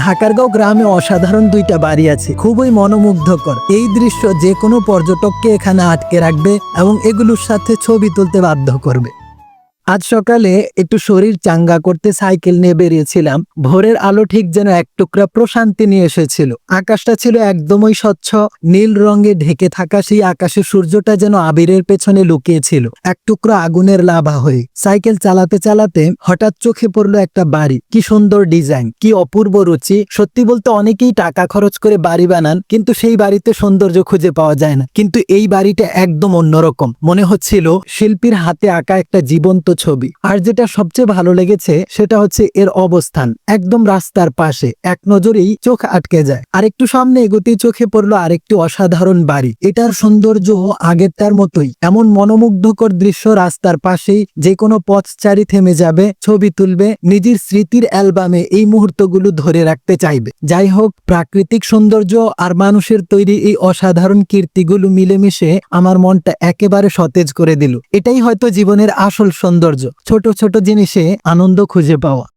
ঢাকারগাঁও গ্রামে অসাধারণ দুইটা বাড়ি আছে, খুবই মনোমুগ্ধকর। এই দৃশ্য যে কোনো পর্যটককে এখানে আটকে রাখবে এবং এগুলোর সাথে ছবি তুলতে বাধ্য করবে। আজ সকালে একটু শরীর চাঙ্গা করতে সাইকেল নিয়ে বেরিয়েছিলাম। ভোরের আলো ঠিক যেন এক টুকরা প্রশান্তি নিয়ে এসেছিল। আকাশটা ছিল একদমই স্বচ্ছ, নীল রঙে ঢেকে থাকা সেই আকাশে সূর্যটা যেন আবিরের পেছনে লুকিয়েছিল, এক টুকরো আগুনের লাভা হয়ে। সাইকেল চালাতে চালাতে হঠাৎ চোখে পড়ল একটা বাড়ি। কি সুন্দর ডিজাইন, কি অপূর্ব রুচি। সত্যি বলতে অনেকেই টাকা খরচ করে বাড়ি বানান, কিন্তু সেই বাড়িতে সৌন্দর্য খুঁজে পাওয়া যায় না। কিন্তু এই বাড়িটা একদম অন্যরকম। মনে হচ্ছিল শিল্পীর হাতে আঁকা একটা জীবন্ত ছবি। আর যেটা সবচেয়ে ভালো লেগেছে, সেটা হচ্ছে এর অবস্থান। একদম রাস্তার পাশে, এক নজরেই চোখ আটকে যায়। আর একটু সামনে এগোতেই চোখে পড়ল আরেকটি অসাধারণ বাড়ি। এটার সৌন্দর্য আগেরটার মতোই। এমন মনোমুগ্ধকর দৃশ্য রাস্তার পাশেই যে কোনো পথচারী থেমে যাবে, ছবি তুলবে, নিজের স্মৃতির অ্যালবামে এই মুহূর্তগুলো ধরে রাখতে চাইবে। যাই হোক, প্রাকৃতিক সৌন্দর্য আর মানুষের তৈরি এই অসাধারণ কীর্তিগুলো মিলেমিশে আমার মনটা একেবারে সতেজ করে দিল। এটাই হয়তো জীবনের আসল সৌন্দর্য। ছোট ছোট জিনিসে আনন্দ খুঁজে পাওয়া।